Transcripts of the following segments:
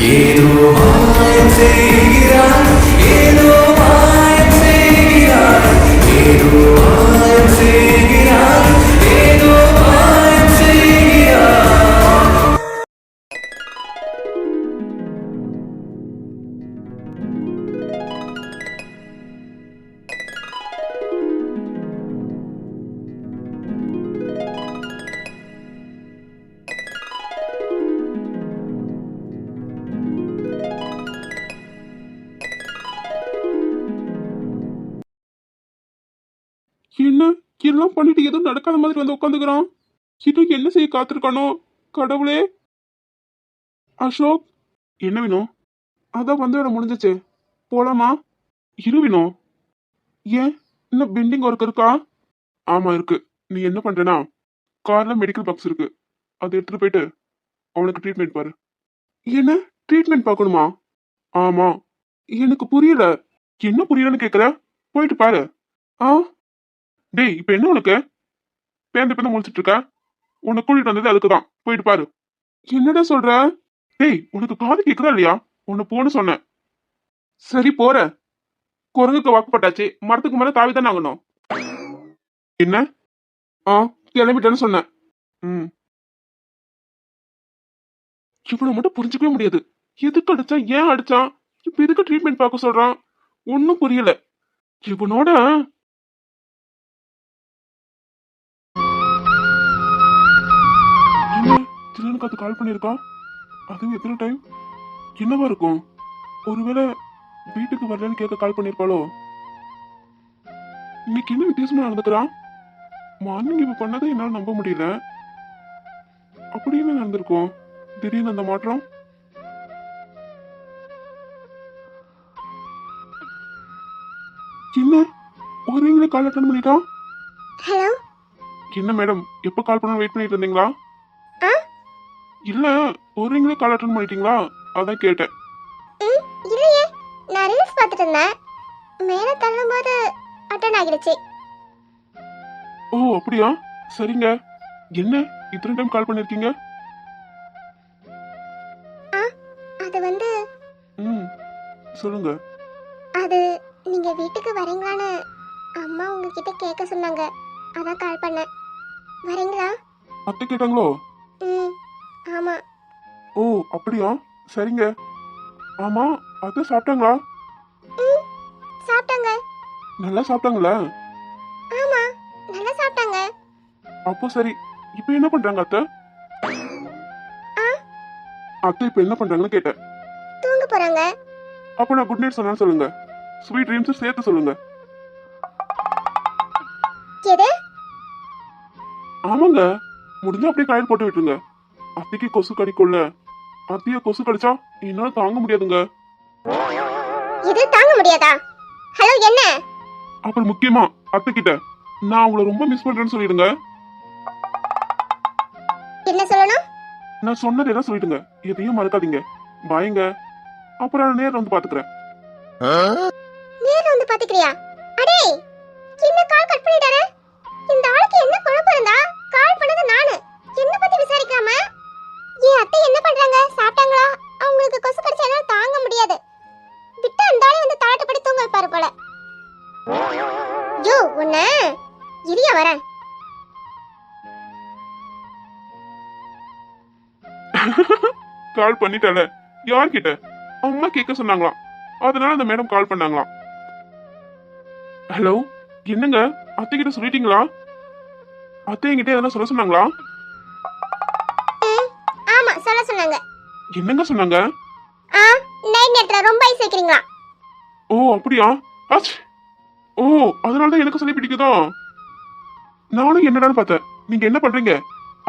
ఏదో మాయ చేయరా ఏదో మాయ చేయరా ఏదో மாதிரி வந்து உட்காந்துக்கிறான். இன்னும் என்ன செய்ய காத்திருக்கானோ? கடவுளே. அசோக். என்ன வேணும் அதான் வந்து வேலை முடிஞ்சிச்சு. போலாமா? இரு வேணும் ஏன்? இன்னும் பெண்டிங் ஒர்க் இருக்கா? ஆமா இருக்கு. நீ என்ன பண்றேன்னா கார்ல மெடிக்கல் பாக்ஸ் இருக்கு. அதை எடுத்துட்டு போயிட்டு அவனுக்கு ட்ரீட்மெண்ட் பாரு. என்ன? ட்ரீட்மெண்ட் பார்க்கணுமா? ஆமா. எனக்கு புரியல. என்ன புரியலன்னு கேக்குற? போயிட்டு பாரு. ஆ? டேய் இப்ப என்ன உனக்கு? பேந்த பேந்த முடிச்சிட்டு இருக்க? உன்னை கூட்டிட்டு வந்தது அதுக்கு தான் போயிட்டு பாரு. என்னடா சொல்ற? டேய் உனக்கு காது கேக்குதா இல்லையா? உன்னை போன்னு சொன்னேன். சரி போற. குரங்குக்கு வாக்குப்பட்டாச்சு மரத்துக்கு மேல தாவி தான் ஆகணும். என்ன? ஆ கிளம்பிட்டேன்னு சொன்னேன். ம். இவனை மட்டும் புரிஞ்சுக்கவே முடியாது. எதுக்கு அடிச்சான்? ஏன் அடிச்சான்? இப்ப எதுக்கு ட்ரீட்மெண்ட் பார்க்க சொல்றான்? ஒன்னும் புரியல. இவனோட திடீர்னு காத்து கால் பண்ணியிருக்கான் அதுவும் எத்தனை டைம் என்னவா இருக்கும்? ஒருவேளை வீட்டுக்கு வரலன்னு கேட்க கால் பண்ணியிருப்பாளோ? இன்னைக்கு என்ன வித்தியாசமா நடந்துக்கிறான் மார்னிங் இப்ப பண்ணதை என்னால நம்ப முடியல. அப்படி என்ன நடந்திருக்கும்? திடீர்னு அந்த மாற்றம்? என்ன ஒரேங்களே கால் அட்டன் பண்ணிட்டான் ஹலோ என்ன மேடம் எப்போ கால் பண்ண வெயிட் பண்ணிட்டு இருந்தீங்களா? இல்ல ஒரேங்களே கால் அட்டன் பண்ணிட்டீங்களா? அதான் கேட்டேன். ம் இல்லையே. நான் ரீல்ஸ் பார்த்துட்டு இருந்தேன் மேலே தள்ளும்போது அட்டன் ஆகிடுச்சு. ஓ அப்படியா? சரிங்க. என்ன? இத்தனை டைம் கால் பண்ணிருக்கீங்க? ஆ அது வந்து ம் சொல்லுங்க. அது நீங்க வீட்டுக்கு வரீங்களான்னு அம்மா உங்ககிட்ட கேட்க சொன்னாங்க. அதான் கால் பண்ணேன். வரீங்களா? அத்தை கேட்டாங்களோ? ம். ஆமா. ஓ அப்படியா? சரிங்க. ஆமா அத்தை சாப்பிட்டாங்களா? ம் சாப்பிட்டாங்க. நல்லா சாப்பிட்டாங்களா? ஆமா நல்லா சாப்பிட்டாங்க. அப்போ சரி இப்போ என்ன பண்றாங்க அத்தை? ஆ? அத்தை இப்போ என்ன பண்றாங்கன்னு கேட்டேன். தூங்க போறாங்க. அப்போ நான் குட் நைட் சொன்னா சொல்லுங்க. ஸ்வீட் ட்ரீம்ஸ் சேர்த்து சொல்லுங்க. எது? ஆமாங்க. முடிஞ்சா அப்படியே காயில் போட்டு விட்டுருங்க. அத்தைக்கு கொசு கடிக்கும்ல. அத்தைய கொசு கடிச்சா என்னால தாங்க முடியாதுங்க. இது தாங்க முடியாதா? ஹலோ என்ன? அப்புறம் முக்கியமா அத்தை கிட்ட நான் உங்களை ரொம்ப மிஸ் பண்றேன்னு சொல்லிடுங்க. என்ன சொல்லணும்? நான் சொன்னது எல்லாம் சொல்லிடுங்க. எதையும் மறக்காதீங்க. பாயங்க அப்புறம் நான் நேர்ல வந்து பாத்துக்கிறேன். நேர்ல வந்து பாத்துக்கிறியா? அடே என்ன கால் கட் பண்ணிட்டாரு? அத்தை என்ன பண்றாங்க? சாப்பிட்டாங்களா? அவங்களுக்கு கொசு கடிச்சா தாங்க முடியாது. விட்டு அந்த வந்து தாட்டுப்படி தூங்க வைப்பாரு போல. யோ உன்ன. இரியா வரேன் கால் பண்ணிட்டல யார்கிட்ட? அம்மா கேட்க சொன்னாங்களாம் அதனால அந்த மேடம் கால் பண்ணாங்களாம் ஹலோ என்னங்க? அத்தை கிட்ட சொல்லிட்டீங்களா? அத்தை என்கிட்ட எதனா சொல்ல சொன்னாங்களா? என்னங்க சொன்னாங்க? ஆ நைட் நேரத்துல ரொம்ப ஐஸ் வைக்கிறீங்களா? ஓ அப்படியா? ஆச். ஓ அதனால தான் எனக்கு சொல்லி பிடிக்குதோ? நானும் என்னடான்னு பார்த்தேன். நீங்க என்ன பண்றீங்க?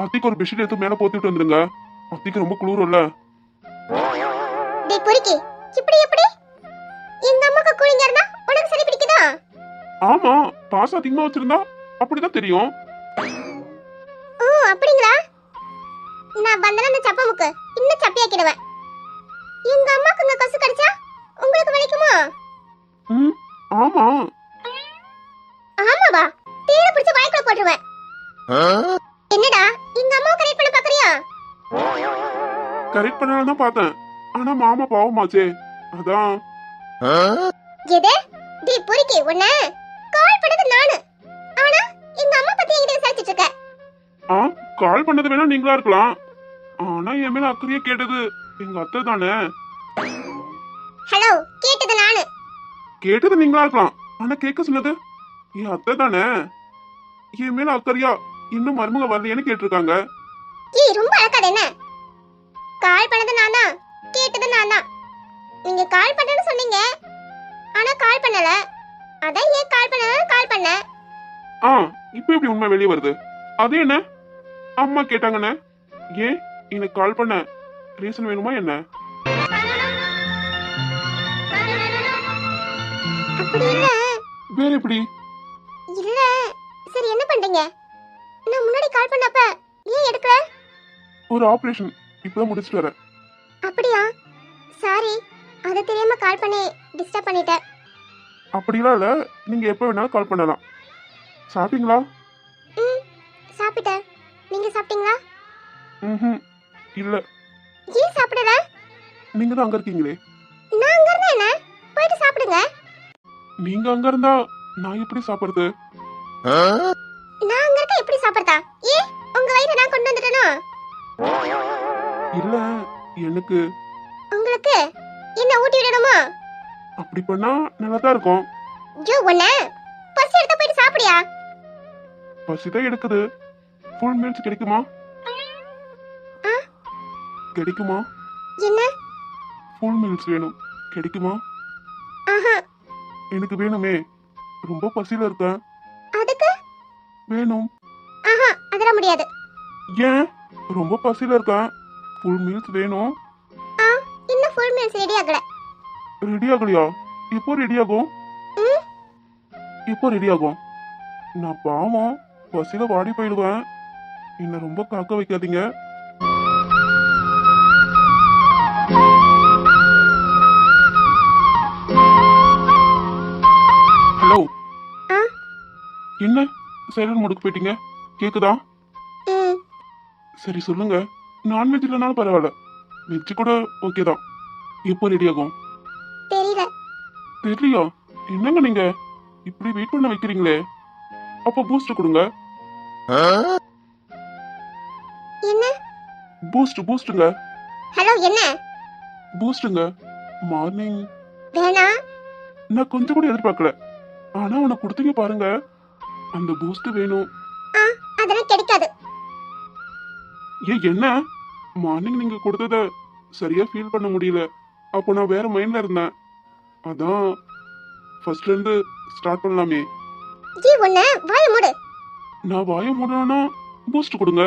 அத்திக்கு ஒரு பெட்ஷீட் எடுத்து மேல போத்திட்டு வந்துருங்க அத்திக்கு ரொம்ப குளிரும்ல. டேய் பொறுக்கி. இப்படி எப்படி? எங்க அம்மாக்கு கூலிங்கா இருந்தா உனக்கு சரி பிடிக்குதா? ஆமா பாசம் அதிகமா வச்சிருந்தா அப்படிதான் தெரியும். வந்தனா அந்த சப்ப முக்கு இன்னும் சப்பியாக்கிடுவேன் எங்க அம்மாக்கு இங்க கொசு கடிச்சா உங்களுக்கு வலிக்குமா? ம் ஆமா. ஆமாவா? தேட பிடிச்சு வாய்க்குள்ள போட்டுருவேன் என்னடா எங்க அம்மாவை கரெக்ட் பண்ண பாக்குறியா? கரெக்ட் பண்ணலாம் தான் பார்த்தேன். ஆனா மாமா பாவமாச்சே. அதான். எது? டி பொறுக்கி உன்ன கால் பண்ணது நானு. ஆனா எங்க அம்மா பத்தி என்கிட்ட விசாரிச்சிட்டு இருக்க. ஆ கால் பண்ணது வேணா நீங்களா இருக்கலாம். ஆனா என் மேல அக்கறையா கேட்டது எங்க அத்தை தானே? ஹலோ கேட்டது நானு. கேட்டது நீங்களா இருக்கலாம். ஆனா கேட்க சொன்னது என் அத்தை தானே? என் மேல அக்கறையா இன்னும் மருமக வரலையேன்னு கேட்டிருக்காங்க. ஏய் ரொம்ப அழக்காத என்ன? கால் பண்ணது நான் தான். கேட்டது நான் தான். நீங்க கால் பண்றேன்னு சொன்னீங்க. ஆனா கால் பண்ணல. அதான் ஏன் கால் பண்ணல கால் பண்ணேன். ஆ இப்போ எப்படி உண்மை வெளியே வருது? அது என்ன? அம்மா கேட்டாங்கண்ணே. ஏன்? எனக்கு கால் பண்ண. ரீசன் வேணுமா என்ன? வேற எப்படி? இல்ல. சரி என்ன பண்றீங்க? நான் முன்னாடி கால் பண்ணப்ப ஏன் எடுக்கல? ஒரு ஆபரேஷன் இப்பதான் முடிச்சிட்டு வரேன். அப்படியா? சாரி அது தெரியாம கால் பண்ணி டிஸ்டர்ப் பண்ணிட்டேன். அப்படிலாம் இல்ல. நீங்க எப்ப வேணாலும் கால் பண்ணலாம். சாப்பிட்டீங்களா? ம். சாப்பிட்டேன். நீங்க சாப்பிட்டீங்களா? ம் இல்ல. ஏன் சாப்பிடல? நீங்க தான் அங்க இருக்கீங்களே. நான் அங்க இருந்தா என்ன? போயிட்டு சாப்பிடுங்க. நீங்க அங்க இருந்தா நான் எப்படி சாப்பிடுறது? நான் அங்க இருக்க எப்படி சாப்பிடுறதா? ஏ உங்க வயிறு நான் கொண்டு வந்துட்டேனோ? இல்ல எனக்கு உங்களுக்கு என்ன ஊட்டி விடணுமா? அப்படி பண்ணா நல்லா தான் இருக்கும். ஐயோ ஒண்ண பசி எடுத்தா போயிட்டு சாப்பிடியா? பசிதான் எடுக்குது. ஃபுல் மீல்ஸ் கிடைக்குமா? கிடைக்குமா? என்ன? ஃபுல் மீல்ஸ் வேணும். கிடைக்குமா? ஆஹா. எனக்கு வேணுமே. ரொம்ப பசியில இருக்கேன். அதுக்கு? வேணும். ஆஹா அதெல்லாம் முடியாது. ஏன்? ரொம்ப பசியில இருக்கேன். ஃபுல் மீல்ஸ் வேணும். ஆ இன்னும் ஃபுல் மீல்ஸ் ரெடி ஆகல. ரெடி ஆகலையா? எப்போ ரெடி ஆகும்? ம். எப்போ ரெடி ஆகும்? நான் பாவம் பசியில வாடி போயிடுவேன். என்னை ரொம்ப காக்க வைக்காதீங்க. ஹலோ. என்ன? சைலண்ட் மோடுக்கு போயிட்டீங்க? கேக்குதா? சரி சொல்லுங்க. நான்வெஜ் இல்லைனாலும் பரவாயில்ல. வெஜ் கூட ஓகே தான். எப்போ ரெடி ஆகும்? தெரியல. தெரியலையா? என்னங்க நீங்க? இப்படி வெயிட் பண்ண வைக்கிறீங்களே. அப்போ பூஸ்ட் கொடுங்க. என்ன? பூஸ்ட் பூஸ்ட்டுங்க ஹலோ என்ன? பூஸ்ட்டுங்க மார்னிங் வேணா. நான் கொஞ்சம் கூட எதிர்பார்க்கல. ஆனா உனக்கு கொடுத்தீங்க பாருங்க. அந்த பூஸ்ட் வேணும். அதெல்லாம் கிடைக்காது. ஏ என்ன? மார்னிங் நீங்க கொடுத்தத சரியா ஃபீல் பண்ண முடியல. அப்போ நான் வேற மைண்ட்ல இருந்தேன். அதான் ஃபர்ஸ்ட்ல இருந்து ஸ்டார்ட் பண்ணலாமே. ஜி ஒண்ண வாய மூடு. நான் வாய மூடணும்னா பூஸ்ட் கொடுங்க.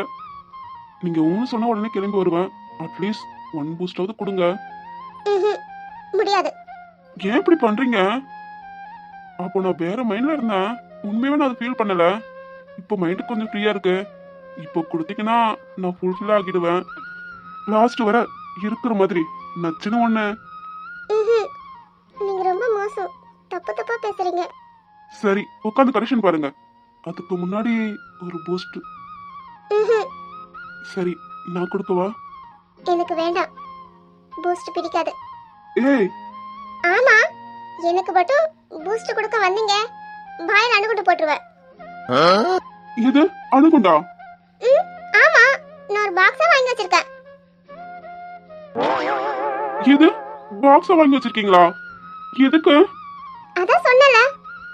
நீங்க ஒன்று சொன்னா உடனே கிளம்பி வருவேன். அட்லீஸ்ட் ஒன் பூஸ்டாவது கொடுங்க. முடியாது. ஏன் இப்படி பண்றீங்க? அப்போ நான் வேற மைண்ட்ல இருந்தேன். உண்மையாவே நான் அதை ஃபீல் பண்ணல. இப்போ மைண்டு கொஞ்சம் ஃப்ரீயா இருக்கு. இப்போ கொடுத்தீங்கன்னா நான் ஃபுல்ஃபில் ஆகிடுவேன். லாஸ்ட் வர இருக்கிற மாதிரி நச்சுன்னு ஒண்ணு. நீங்க ரொம்ப மோசம். தப்பு தப்பா பேசுறீங்க. சரி உட்காந்து கரெக்ஷன் பாருங்க. அதுக்கு முன்னாடி ஒரு பூஸ்ட். சரி நான் கொடுக்கவா? எனக்கு வேண்டாம். பூஸ்ட் பிடிக்காது. ஏய். ஆமா எனக்கு மட்டும் பூஸ்ட் கொடுக்க வந்தீங்க. வாயில அணுகுண்டு போட்டுருவேன். இது அணுகுண்டா? ஆமா நான் ஒரு பாக்ஸா வாங்கி வச்சிருக்கேன். இது பாக்ஸ வாங்கி வச்சிருக்கீங்களா? எதுக்கு? அதான் சொன்னல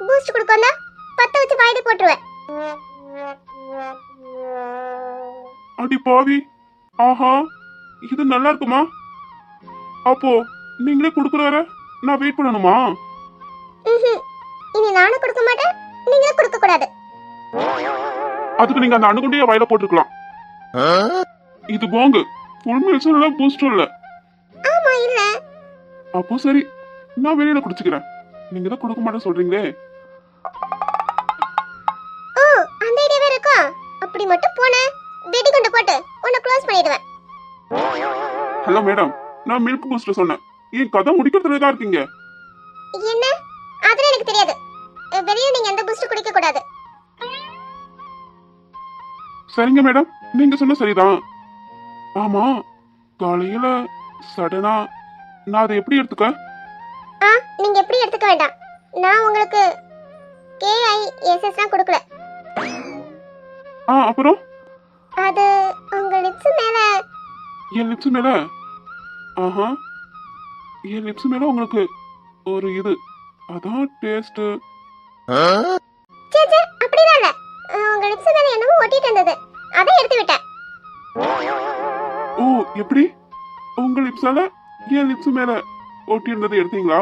பூஸ்ட் கொடுக்க வந்தா பத்த வச்சு வாயில போட்டுருவேன். அடி பாவி. ஆஹா இது நல்லா இருக்குமா? அப்போ நீங்களே கொடுக்குற வர நான் வெயிட் பண்ணணுமா. இனி நானும் கொடுக்க மாட்டேன். நீங்களும் கொடுக்க கூடாது. அதுக்கு நீங்க அந்த அணுகுண்டைய வயல போட்டுருக்கலாம். இது போங்கு. ஃபுல் மீல்ஸும் இல்ல பூஸ்டும் இல்ல ஆமா இல்ல. அப்போ சரி. நான் வெளியில குடிச்சுக்கிறேன். நீங்க தான் கொடுக்க மாட்டேன்னு சொல்றீங்களே. ஓ அந்த ஐடியாவே இருக்கும் அப்படி மட்டும் போன வெடி கொண்டு போட்டு உன்னை க்ளோஸ் பண்ணிடுவேன். ஹலோ மேடம் நான் மில்க் பூஸ்ட் சொன்னேன். என் கதை முடிக்கிறதுல தான் இருக்கீங்க? என்ன? அதெல்லாம் எனக்கு தெரியாது. வெளியே நீங்க எந்த பூஸ்ட் குடிக்க கூடாது. சரிங்க மேடம் நீங்க சொன்ன சரிதான். ஆமா காலையில சடனா நான் அதை எப்படி எடுத்துக்க? ஆ நீங்க எப்படி எடுத்துக்க வேண்டாம். நான் உங்களுக்கு கேஐஎஸ்எஸ் தான் கொடுக்கல. ஆ அப்புறம்? அது உங்க லிப்ஸ் மேல என் லிப்ஸ் மேல? ஆஹா. என் லிப்ஸ் மேல உங்களுக்கு ஒரு இது. அதான் டேஸ்ட் சே சே அப்படிலாம் இல்ல. உங்க லிப்ஸ் மேல என்னமோ ஒட்டிட்டு இருந்தது. அதை எடுத்து விட்டேன். ஓ எப்படி? உங்க லிப்ஸால என் லிப்ஸ் மேல ஒட்டி இருந்தது எடுத்தீங்களா?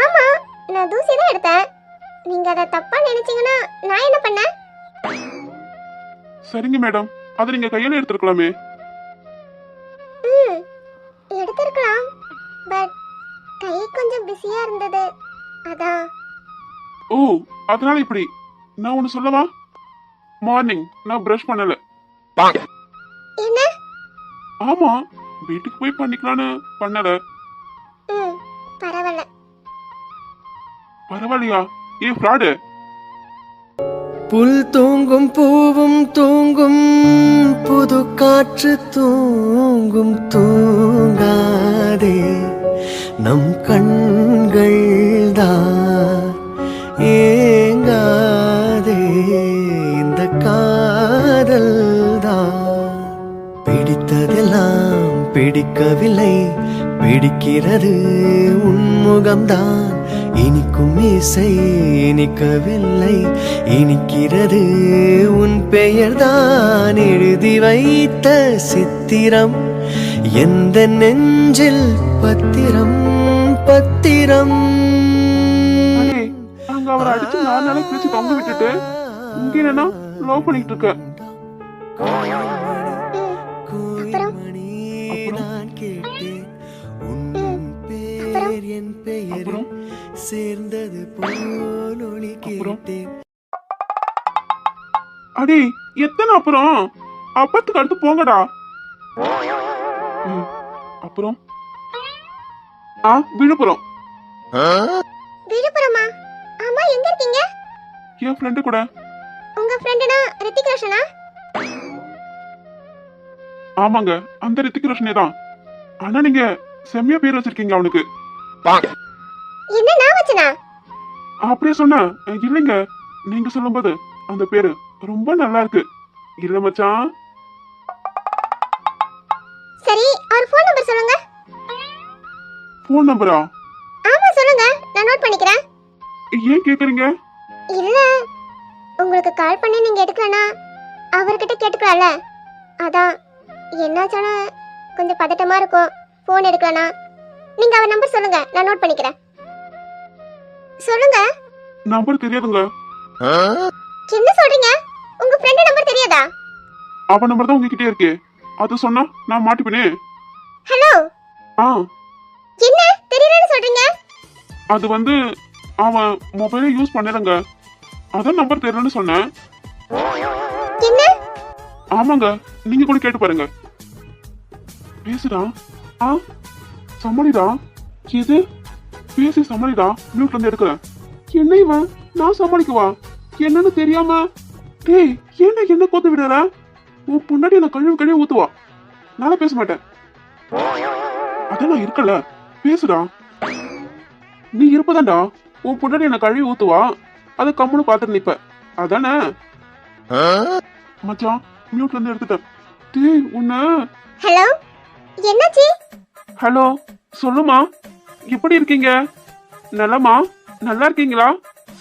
ஆமா நான் தூசி தான் எடுத்தேன். நீங்க அதை தப்பா நினைச்சீங்கன்னா நான் என்ன பண்ணேன்? சரிங்க மேடம் அதை நீங்க கையில எடுத்துருக்கலாமே. அதனால இப்படி நான் ஒன்னு சொல்லவா? மார்னிங் நான் பிரஷ் பண்ணல. என்ன? ஆமா வீட்டுக்கு போய் பண்ணிக்கலான்னு பண்ணல. பரவாயில்ல பரவாயில்லையா? ஏன் ஃப்ராடு புல் தூங்கும் பூவும் தூங்கும் புது காற்று தூங்கும் தூங்காதே. நம் கண்கள் தான். பிடிக்கவில்லை. பிடிக்கிறது உன்முகம்தான் இனிக்கும் இசை இனிக்கவில்லை. இனிக்கிறது உன் பெயர்தான். எழுதி வைத்த சித்திரம். எந்த நெஞ்சில் பத்திரம்? பத்திரம். அவரை அடிச்சு நாலு நாளைக்கு பிரிச்சு தொங்க விட்டுட்டு இங்க என்னன்னா லவ் பண்ணிட்டு இருக்க. என் பெயர் அப்புறம்? சேர்ந்தது போல் ஒளி? கேட்டேன். அடே எத்தனை அப்புறம்? அப்பத்துக்கு அடுத்து போங்கடா. அப்புறம்? ஆ விழுப்புரம். விழுப்புரமா? ஆமா எங்க இருக்கீங்க? என் ஃப்ரெண்டு கூட. உங்க ஃப்ரெண்டுனா ரித்திக் ரோஷனா? ஆமாங்க அந்த ரித்திக் ரோஷனே தான். ஆனா நீங்க செம்மையா பேர் வச்சிருக்கீங்க அவனுக்கு. என்ன நான் வச்சனா? அப்படியே சொன்ன இல்லைங்க. நீங்க சொல்லும்போது அந்த பேரு ரொம்ப நல்லா இருக்கு. இல்ல மச்சான். சரி அவர் ஃபோன் நம்பர் சொல்லுங்க. ஃபோன் நம்பரா ஆமா சொல்லுங்க. நான் நோட் பண்ணிக்கிறேன். ஏன் கேக்குறீங்க? இல்ல உங்களுக்கு கால் பண்ணி நீங்க எடுக்கலனா அவர்கிட்ட கேட்டுக்கலாம்ல. அதான் என்னாச்சாலும் கொஞ்சம் பதட்டமா இருக்கும். ஃபோன் எடுக்கலனா நீங்க அவர் நம்பர் சொல்லுங்க. நான் நோட் பண்ணிக்கிறேன். சொல்லுங்க. நம்பர் தெரியாதுங்க. என்ன சொல்றீங்க? உங்க ஃப்ரெண்ட் நம்பர் தெரியாதா? அவன் நம்பர் தான் உங்ககிட்ட இருக்கு. அது சொன்னா நான் மாட்டிப்பேனே. ஹலோ ஆ. என்ன? தெரியலன்னு சொல்றீங்க? அது வந்து அவன் மொபைலை யூஸ் பண்ணலங்க. அதான் நம்பர் தெரியலன்னு சொன்னேன். என்ன? ஆமாங்க. நீங்க கூட கேட்டு பாருங்க. பேசுடா. ஆ? சமாளிடா இது பேசி சமாளிடா மியூட்ல இருந்து எடுக்கிறேன். என்ன இவன்? நான் சமாளிக்கவா? என்னன்னு தெரியாம? டேய் என்ன என்ன கோத்து விடுற? உன் பொண்டாட்டி நான் கழுவி கழுவி ஊத்துவா? நானும் பேச மாட்டேன். நான் இருக்கல. பேசுடா. நீ இருப்பதாண்டா உன் பொண்டாட்டி என்ன கழுவி ஊத்துவா? அதை கம்முன்னு பார்த்துட்டு நிப்ப. அதானே? மச்சான் மியூட்ல இருந்து எடுத்துட்டேன். டேய் உன்ன ஹலோ என்னாச்சு? ஹலோ சொல்லுமா? எப்படி இருக்கீங்க? நலமா? நல்லா இருக்கீங்களா?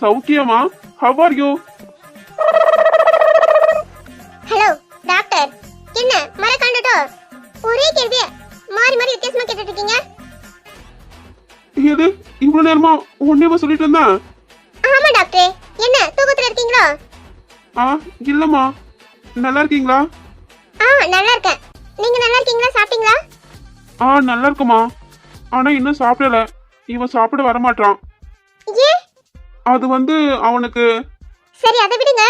சௌக்கியமா? How are you hello doctor என்ன மறக்காண்டட்டோ ஒரே கேள்விய. மாறி மாறி வித்தியாசமா கேட்டுட்டு இருக்கீங்க எது? இவ்வளவு நேரமா ஒன்னேவா சொல்லிட்டு இருந்தேன். ஆமா டாக்டர் என்ன தூக்கத்துல இருக்கீங்களா? ஆ இல்லம்மா. நல்லா இருக்கீங்களா? ஆ நல்லா இருக்கேன். நீங்க நல்லா இருக்கீங்களா? சாப்பிட்டீங்களா? ஆ நல்லா இருக்குமா ஆனா இன்னும் சாப்பிடல. இவன் சாப்பிட வரமாட்டான் ஏன்? அது வந்து அவனுக்கு சரி அதை விடுங்க.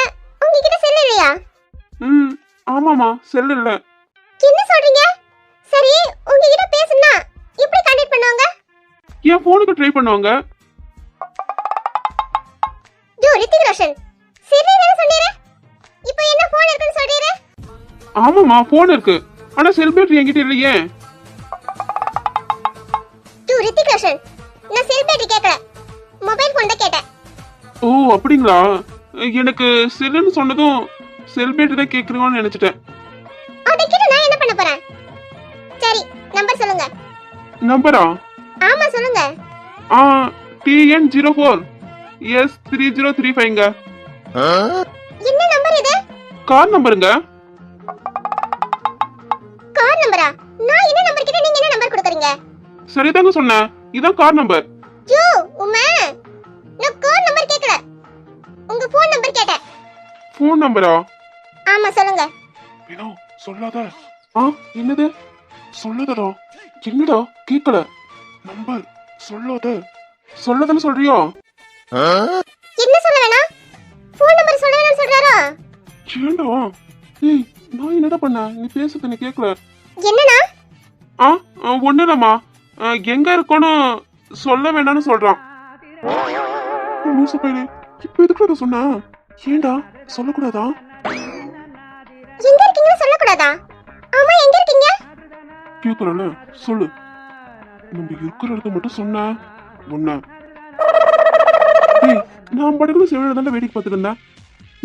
உங்ககிட்ட செல் இல்லையா? ம் ஆமாமா செல் இல்ல. என்ன சொல்றீங்க? சரி உங்ககிட்ட பேசணும்னா எப்படி கான்டாக்ட் பண்ணுவாங்க? என் போனுக்கு ட்ரை பண்ணுவாங்க. யோ ரித்திக் ரோஷன் சரி என்ன சொன்னீரு. இப்போ என்ன ஃபோன் இருக்குன்னு சொல்றீரு? ஆமாமா போன் இருக்கு. ஆனா செல் பேட்டரி என்கிட்ட இல்லையே. ஓ அப்படிங்களா? எனக்கு செல்லுன்னு சொன்னதும் செல் பேட்டரி தான் கேட்குறீங்கன்னு நினச்சிட்டேன். அதை கேட்டு நான் என்ன பண்ண போறேன்? சரி நம்பர் சொல்லுங்க. நம்பரா ஆமா சொல்லுங்க. ஆ TN zero four S three zero three ஃபைவ்ங்க என்ன நம்பர் இது? கார் நம்பருங்க கார் நம்பரா நான் என்ன நம்பர் கேட்டா நீங்க என்ன நம்பர் கொடுக்குறீங்க? சரிதாங்க சொன்னேன். இதான் கார் நம்பர் ஃபோன் நம்பரா ஆமா சொல்லுங்க. வினோ சொல்லாத. ஆ என்னது? சொல்லாதடா. என்னடா? கேட்கல நம்பர் சொல்லாத. சொல்லாதன்னு சொல்றியா? என்ன சொல்ல வேணாம் ஃபோன் நம்பர் சொல்ல வேணாம்னு சொல்றாரோ? ஏண்டா? ஏய் நான் என்னடா பண்ணேன்? நீ பேசுறது எனக்கு கேட்கல என்னண்ணா? ஆ ஒன்றும் இல்லைம்மா. எங்க இருக்கோன்னு சொல்ல வேண்டாம்னு சொல்றான். லூசு பையனே. இப்போ எதுக்கு அதை சொன்ன? ஏண்டா? சொல்லக்கூடாதா? எங்க இருக்கீங்கன்னு சொல்லக்கூடாதா? ஆமா எங்க இருக்கீங்க? கேட்கறல சொல்லு. நம்ம இருக்கிற இடத்த மட்டும் சொன்ன. ஏய் நான் படகுல செவன தானே வேடிக்கை பார்த்துட்டு இருந்தேன்.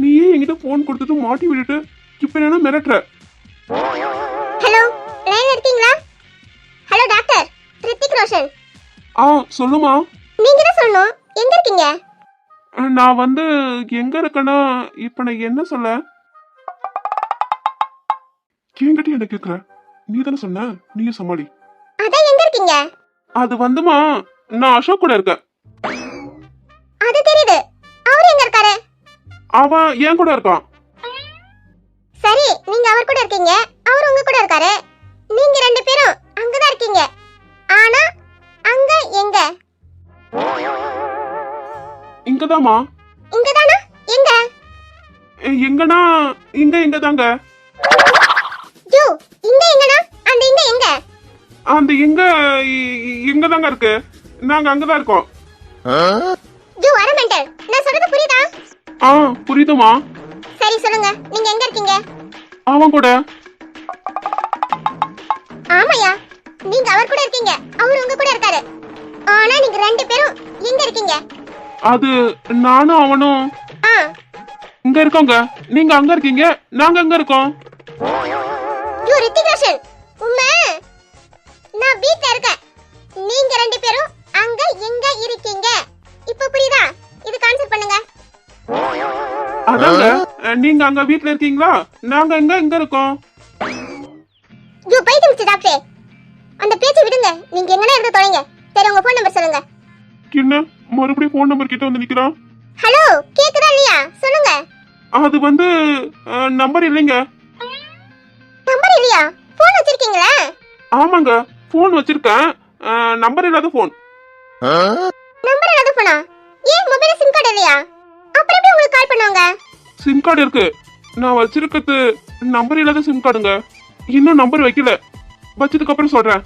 நீயே என்கிட்ட ஃபோன் கொடுத்துட்டு மாட்டி விட்டுட்டு இப்போ என்ன மிரட்டுற? ஹலோ லைன்ல இருக்கீங்களா? Hello doctor Hrithik Roshan. ஆ சொல்லுமா நீங்க தான் சொல்லணும். எங்க இருக்கீங்க? நான் வந்து எங்க இருக்கேன்னா இப்ப நான் என்ன சொல்ல? என்கிட்ட என்ன கேக்குற? நீ தானே சொன்ன? நீயும் சமாளி. அதான் எங்க இருக்கீங்க? அது வந்துமா நான் அசோக் கூட இருக்கேன். அது தெரியுது. அவர் எங்க இருக்காரு? அவன் என் கூட இருக்கான். இங்கதாம்மா இங்கதானா எங்க? எ- எங்கன்னா இங்க இங்க தாங்க யோ இங்க எங்கனா அந்த இங்க எங்க? அந்த எங்க இங்க தாங்க இருக்கு. நாங்க அங்கதான் இருக்கோம். யோ அரமெண்டல் நான் சொல்றது புரியுதா? ஆ புரியுதுமா சரி சொல்லுங்க. நீங்க எங்க இருக்கீங்க? அவன் கூட. ஆமாயா? நீங்க அவர் கூட இருக்கீங்க. அவர் உங்க கூட இருக்காரு. ஆனா நீங்க ரெண்டு பேரும் எங்க இருக்கீங்க? அது நானும் அவனும். இங்க இருக்கோங்க. நீங்க அங்க இருக்கீங்க. நாங்க அங்க இருக்கோம். யூ ரித்திக் ரோஷன் நான் வீட்ல இருக்கேன். நீங்க ரெண்டு பேரும் அங்க எங்க இருக்கீங்க? இப்ப புரியுதா? இது கான்செப்ட் பண்ணுங்க. அதாங்க. நீங்க அங்க வீட்ல இருக்கீங்களா? நாங்க எங்க இங்க இருக்கோம். யூ பைத்தியம் டாக்டர். அந்த பேச்சை விடுங்க. நீங்க எங்கனா இருந்து தொலைங்க? சரி உங்க சொல்லுங்க என்ன? மறுபடியும் ஃபோன் நம்பர் கிட்ட வந்து நிக்கிறான் ஹலோ கேக்குதா இல்லையா? சொல்லுங்க. அது வந்து நம்பர் இல்லைங்க. நம்பர் இல்லையா? ஃபோன் வச்சிருக்கீங்களா? ஆமாங்க ஃபோன் வச்சிருக்கேன். நம்பர் இல்லாத ஃபோன் நம்பர் இல்லாத போனா ஏன் மொபைல்ல சிம் கார்டு இல்லையா? அப்புறம் எப்படி உங்களுக்கு கால் பண்ணுவாங்க? சிம் கார்டு இருக்கு. நான் வச்சிருக்கிறது நம்பர் இல்லாத சிம் கார்டுங்க இன்னும் நம்பர் வைக்கல. வச்சதுக்கு அப்புறம் சொல்றேன்.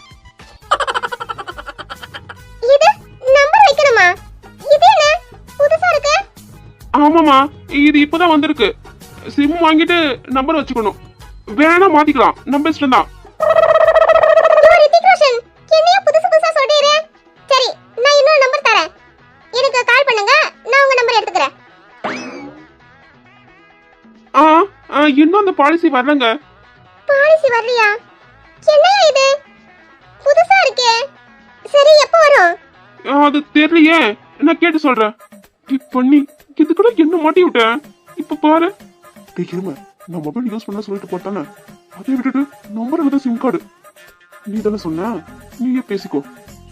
ஆமாமா இது இப்பதான் வந்திருக்கு. சிம் வாங்கிட்டு நம்பர் வச்சுக்கணும். வேணா மாத்திக்கலாம் நம்ம இஷ்டம் தான். யோ ரித்திக் ரோஷன் என்னைய புதுசு புதுசா சொல்றீரு? சரி நான் இன்னொரு நம்பர் தரேன். எனக்கு கால் பண்ணுங்க நான் உங்க நம்பர் எடுத்துக்கிறேன். ஆ ஆ, இன்னும் அந்த பாலிசி வரலங்க. பாலிசி வரலையா? என்னையா இது? புதுசா இருக்கே. சரி எப்போ வரும்? அது தெரியலையே. நான் கேட்டு சொல்றேன். பண்ணி இது கூட என்ன மாட்டி விட்டேன் இப்ப பாரு. இரும நான் மொபைல் யூஸ் பண்ண சொல்லிட்டு போட்டானே. அதை விட்டுட்டு நம்பர் இல்லாத சிம் கார்டு நீ தானே சொன்ன? நீயே பேசிக்கோ.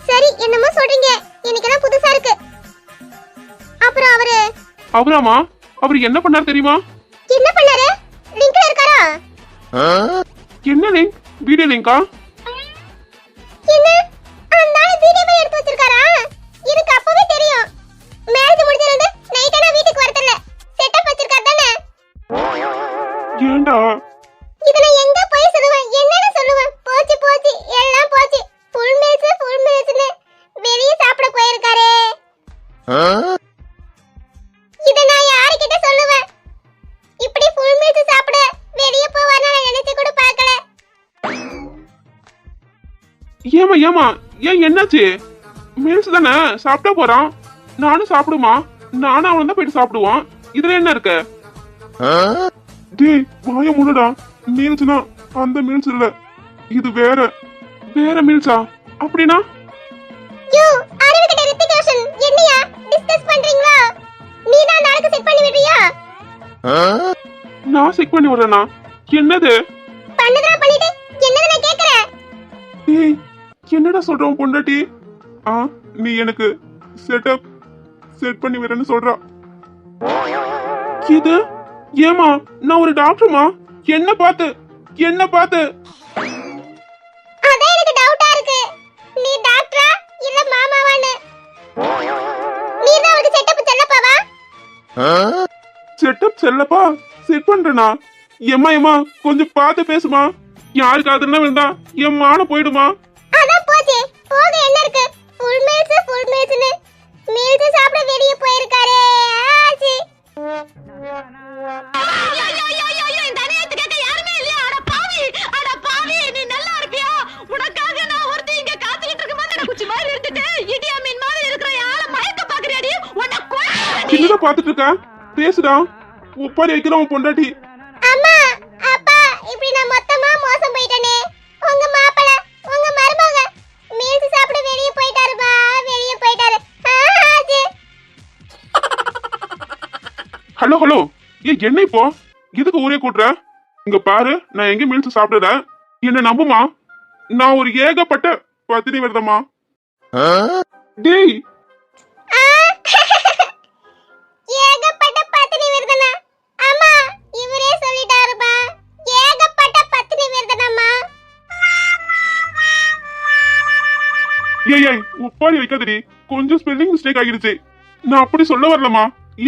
சரி என்னமோ சொல்றீங்க. எனக்கு தான் புதுசா இருக்கு. அப்புறம் அவரு அவராமா? அவர் என்ன பண்ணார் தெரியுமா? என்ன பண்ணாரு? லிங்க்ல இருக்காரா? என்ன லிங்க்? வீடியோ லிங்கா? ஏண்டா? இதுல எங்க போய் சொல்லுவேன்? என்னன்னு சொல்லுவேன். போச்சு போச்சு. எல்லாம் போச்சு. ஃபுல் மீல்ஸ் ஃபுல் மீல்ஸ்னு வெளிய சாப்பிட போயிருக்காரே. இத நான் யார்கிட்ட சொல்லுவேன்? இப்படி ஃபுல் மீல்ஸ் சாப்பிட வெளிய போவார்னு நான் நினைச்சு கூட பார்க்கல. ஏமா ஏமா ஏன் என்னாச்சு? மீல்ஸ் தானே? சாப்பிட்டா போறான். நானும் சாப்பிடுமா? நானும் அவன் தான் போயிட்டு சாப்பிடுவான். இதுல என்ன இருக்கு? டேய் வாய முடுடா. மீல்ஸ்னா அந்த மீல்ஸ் இல்ல. இது வேற. வேற மீல்ஸா அப்படின்னா? யோ அறிவுகிட்ட ரித்திக் ரோஷன் என்னையா? டிஸ்கஸ் பண்றீங்களா? நீ தான் நாளைக்கு செட் பண்ணி விடுறியா? நான் செக் பண்ணி விடுறேனா? என்னது? பண்ணதா பண்ணிட்டு. என்னது நான் கேக்குறேன் ஏய் என்னடா சொல்றோம் பொண்டாட்டி? ஆ நீ எனக்கு செட்டப் செட் பண்ணி விடுறேன்னு சொல்றா. இது? ஏமா நான் ஒரு டாக்டர்மா? என்ன பார்த்து என்ன பார்த்து. அதான் எனக்கு டவுட்டா இருக்கு. நீ டாக்டரா இல்ல மாமாவான்னு? நீ தான் அவருக்கு செட்டப் செல்லப்பாவா? செட்டப் செல்லப்பா. செட் பண்றேனா? ஏம்மா ஏம்மா கொஞ்சம் பார்த்து பேசுமா. யாருக்கு அதுன்னா வேண்டா என் மான போயிடுமா? அதான் போச்சே. போக என்ன இருக்கு? ஃபுல் மீல்ஸ் ஃபுல் மீல்ஸ்னு மீல்ஸ் சாப்பிட வெளிய போயிருக்காரே. ஆச்சி பாத்துட்டு பார்த்துட்டு இருக்க? பேசுடா. ஒப்பாரி வைக்கிறோம் உன் பொண்டாட்டி. ஹலோ ஹலோ ஏ என்ன இப்போ? எதுக்கு ஊரே கூட்டுற? இங்க பாரு நான் எங்க மீல்ஸ் சாப்பிடல. என்ன நம்புமா? நான் ஒரு ஏகப்பட்ட பத்தினி விரதமா டேய். ஏய் உப்பாரி வைக்காதடி. கொஞ்சம் ஸ்பெல்லிங் மிஸ்டேக் ஆகிடுச்சு. நான் அப்படி சொல்ல வரலமா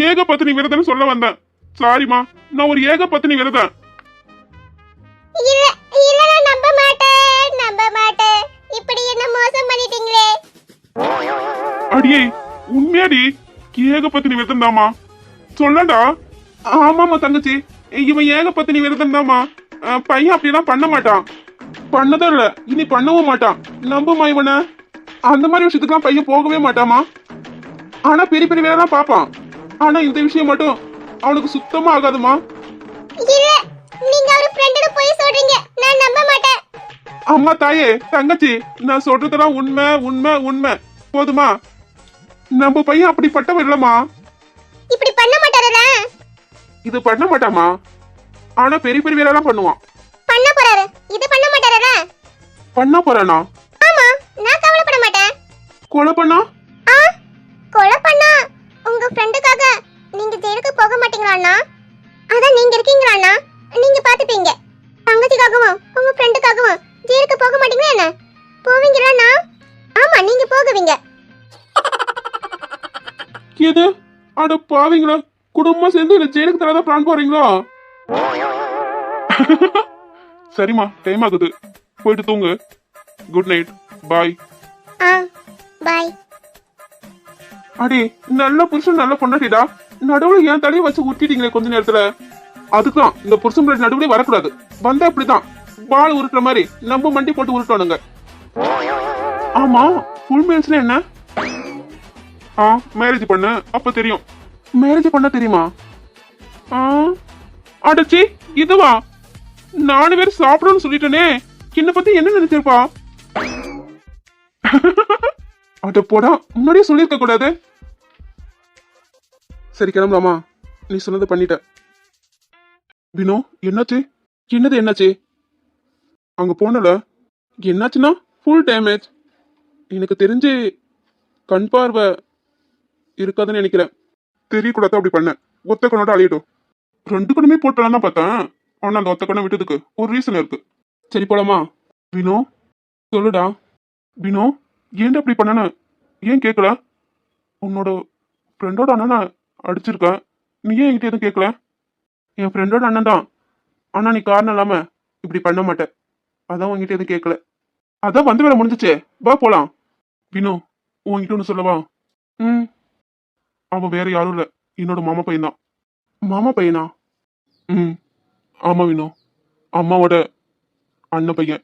ஏக பத்தினி விரதம்னு சொல்ல வந்தேன். சாரிமா நான் ஒரு ஏக பத்தினி விரதம். இல்ல இல்ல நான் நம்ப மாட்டேன் நம்ப மாட்டேன். இப்படி என்ன மோசம் பண்ணிட்டீங்களே? அடியே உண்மையாடி ஏக பத்தினி விரதம் தாமா சொல்லடா. ஆமாமா தங்கச்சி இவன் ஏக பத்தினி விரதம் தாமா பையன் அப்படிலாம் பண்ண மாட்டான். பண்ணதும் இல்ல இனி பண்ணவும் மாட்டான். நம்புமா இவனை. அந்த மாதிரி விஷயத்துக்குலாம் பையன் போகவே மாட்டாமா ஆனா பெரிய பெரிய வேலை தான் பார்ப்பான். ஆனா இந்த விஷயம் மட்டும் அவனுக்கு சுத்தமா ஆகாதுமா? இல்ல நீங்க ஒரு ஃப்ரெண்டுன்னு போய் சொல்றீங்க. நான் நம்ப மாட்டேன். அம்மா தாயே தங்கச்சி நான் சொல்றதெல்லாம் உண்மை உண்மை உண்மை. போதுமா? நம்ம பையன் அப்படிப்பட்டவன் இல்லம்மா. இப்படி பண்ண மாட்டாரா இது பண்ண மாட்டாமா ஆனா பெரிய பெரிய வேலைலாம் பண்ணுவான். பண்ண போறாரு. இது பண்ண மாட்டாரா பண்ண போறானா? ஆமா நான் கவலைப்பட மாட்டேன். கொலை பண்ணா? ஆ கொலை பண்ணா உங்க ஃப்ரெண்டுக்காக நீங்க ஜெயிலுக்கு போக மாட்டீங்களா அதான் நீங்க இருக்கீங்களா அண்ணா நீங்க பாத்துப்பீங்க. தங்கச்சிக்காகவும் உங்க ஃப்ரெண்டுக்காகவும் ஜெயிலுக்கு போக மாட்டீங்களா என்ன? போவீங்களா ஆமா நீங்க போகுவீங்க. எது? அட பாவீங்களா? குடும்பம் சேர்ந்து இல்ல ஜெயிலுக்கு தரதான் பிளான் போறீங்களா? சரிம்மா டைம் ஆகுது. போயிட்டு தூங்கு. குட் நைட் பாய் ஆ பாய் அடே நல்ல புருஷன் நல்ல பொண்டாட்டிடா. நடுவுல என் தலையை வச்சு உருட்டிட்டீங்களே கொஞ்ச நேரத்துல? அதுதான் இந்த புருஷன் பிள்ளை நடுவுல வரக்கூடாது. வந்தா இப்படிதான். பால் உருட்டுற மாதிரி நம்ம மண்டி போட்டு உருட்டணுங்க ஆமா ஃபுல் மேரேஜ்ல என்ன? ஆ மேரேஜ் பண்ண அப்ப தெரியும். மேரேஜ் பண்ண தெரியுமா? ஆ அடச்சி இதுவா? நாலு பேர் சாப்பிடணும்னு சொல்லிட்டேனே. என்ன பத்தி என்ன நினைச்சிருப்பா? அட போடா முன்னாடியே சொல்லியிருக்க கூடாது. சரி கிளம்பலாமா நீ சொன்னதை பண்ணிட்ட. வினோ என்னாச்சு? என்னது என்னாச்சு? அங்க போனல. என்னாச்சுன்னா ஃபுல் டேமேஜ் எனக்கு தெரிஞ்சு கண் பார்வை இருக்காதுன்னு நினைக்கிறேன். தெரியக்கூடாது அப்படி பண்ணேன் ஒத்த கண்ணோட அழியட்டும். ரெண்டு கண்ணுமே போட்டலாம் தான் பார்த்தேன். ஆனால் அந்த ஒத்த கண்ணை விட்டதுக்கு ஒரு ரீசன் இருக்கு. சரி போலாமா? வினோ சொல்லுடா. வினோ ஏன்டா இப்படி பண்ணன ஏன் கேட்கல உன்னோட ஃப்ரெண்டோட அண்ணனை அடிச்சிருக்கேன் நீ ஏன் என்கிட்ட எதுவும் கேட்கல என் ஃப்ரெண்டோட அண்ணன் தான். ஆனால் நீ காரணம் இல்லாமல் இப்படி பண்ண மாட்டேன் அதான் உங்ககிட்ட எதுவும் கேட்கல அதான் வந்து வேலை முடிஞ்சிச்சே. வா போலாம். வினோ உங்ககிட்ட ஒன்று சொல்லவா? ம். அவன் வேற யாரும் இல்லை. என்னோட மாமா பையன் தான். மாமா பையனா? ம். ஆமாம் வினோ. அம்மாவோட அண்ணன் பையன்.